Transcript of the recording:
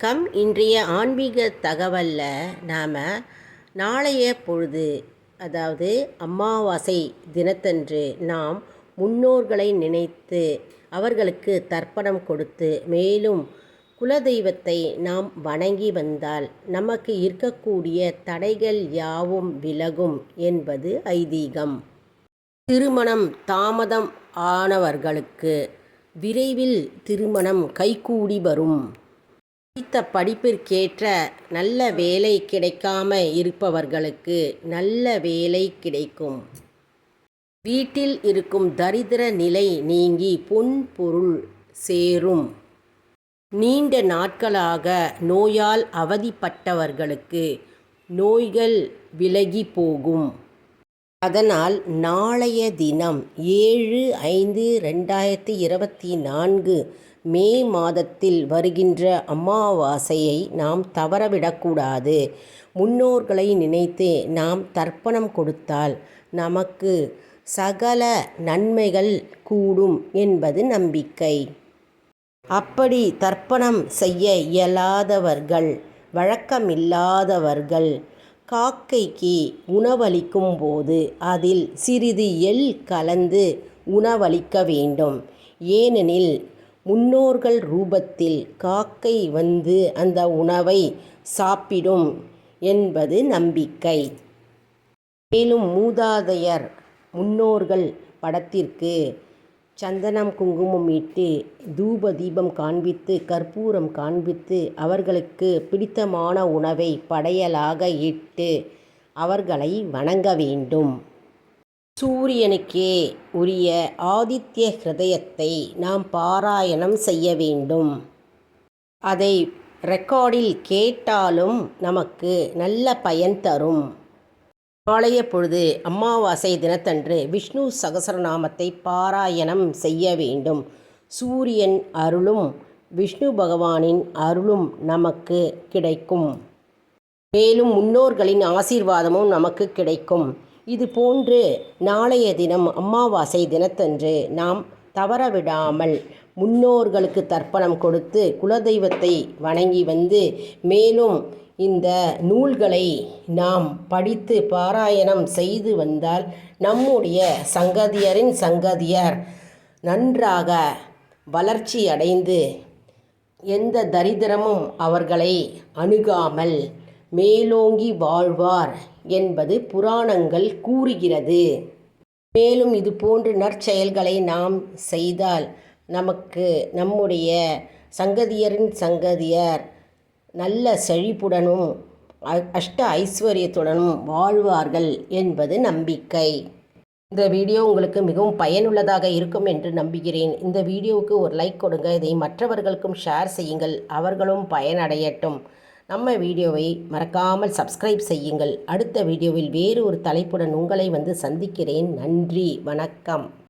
Come இன்றைய ஆன்மீக தகவலில் நாம் நாளைய பொழுது அதாவது அமாவாசை தினத்தன்று நாம் முன்னோர்களை நினைத்து அவர்களுக்கு தர்ப்பணம் கொடுத்து மேலும் குலதெய்வத்தை நாம் வணங்கி வந்தால் நமக்கு இருக்கக்கூடிய தடைகள் யாவும் விலகும் என்பது ஐதீகம். திருமணம் தாமதம் ஆனவர்களுக்கு விரைவில் திருமணம் கைகூடி வரும். படித்த படிப்பிற்கேற்ற நல்ல வேலை கிடைக்காம இருப்பவர்களுக்கு நல்ல வேலை கிடைக்கும். வீட்டில் இருக்கும் தரித்திர நிலை நீங்கி பொன் பொருள் சேரும். நீண்ட நாட்களாக நோயால் அவதிப்பட்டவர்களுக்கு நோய்கள் விலகி போகும். அதனால் நாளைய தினம் ஏழு ஐந்து ரெண்டாயிரத்தி இருபத்தி நான்கு மே மாதத்தில் வருகின்ற அமாவாசையை நாம் தவறவிடக்கூடாது. முன்னோர்களை நினைத்து நாம் தர்ப்பணம் கொடுத்தால் நமக்கு சகல நன்மைகள் கூடும் என்பது நம்பிக்கை. அப்படி தர்ப்பணம் செய்ய இயலாதவர்கள் வழக்கமில்லாதவர்கள் காக்கைக்கு உணவளிக்கும் போது அதில் சிறிது எள் கலந்து உணவளிக்க வேண்டும். ஏனெனில் முன்னோர்கள் ரூபத்தில் காக்கை வந்து அந்த உணவை சாப்பிடும் என்பது நம்பிக்கை. மேலும் மூதாதையர் முன்னோர்கள் படத்திற்கு சந்தனம் குங்குமம் இட்டு தூப தீபம் காண்பித்து கற்பூரம் காண்பித்து அவர்களுக்கு பிடித்தமான உணவை படையலாக இட்டு அவர்களை வணங்க வேண்டும். சூரியனுக்கே உரிய ஆதித்ய ஹிருதயத்தை நாம் பாராயணம் செய்ய வேண்டும். அதை ரெக்கார்டில் கேட்டாலும் நமக்கு நல்ல பயன் தரும். நாளைய பொழுது அமாவாசை தினத்தன்று விஷ்ணு சகசரநாமத்தை பாராயணம் செய்ய வேண்டும். சூரியன் அருளும் விஷ்ணு பகவானின் அருளும் நமக்கு கிடைக்கும். மேலும் முன்னோர்களின் ஆசீர்வாதமும் நமக்கு கிடைக்கும். இது போன்று நாளைய தினம் அமாவாசை தினத்தன்று நாம் தவறவிடாமல் முன்னோர்களுக்கு தர்ப்பணம் கொடுத்து குலதெய்வத்தை வணங்கி வந்து மேலும் இந்த நூல்களை நாம் படித்து பாராயணம் செய்து வந்தால் நம்முடைய சங்கதியரின் சங்கதியர் நன்றாக வளர்ச்சி அடைந்து எந்த தரித்திரமும் அவர்களை அணுகாமல் மேலோங்கி வாழ்வார் என்பது புராணங்கள் கூறுகிறது. மேலும் இது போன்று நற்செயல்களை நாம் செய்தால் நமக்கு நம்முடைய சங்கதியரின் சங்கதியர் நல்ல செழிப்புடனும் அஷ்ட ஐஸ்வர்யத்துடனும் வாழ்வார்கள் என்பது நம்பிக்கை. இந்த வீடியோ உங்களுக்கு மிகவும் பயனுள்ளதாக இருக்கும் என்று நம்புகிறேன். இந்த வீடியோவுக்கு ஒரு லைக் கொடுங்க. இதை மற்றவர்களுக்கும் ஷேர் செய்யுங்கள். அவர்களும் பயனடையட்டும். நம்ம வீடியோவை மறக்காமல் சப்ஸ்கிரைப் செய்யுங்கள். அடுத்த வீடியோவில் வேறு ஒரு தலைப்புடன் உங்களை வந்து சந்திக்கிறேன். நன்றி. வணக்கம்.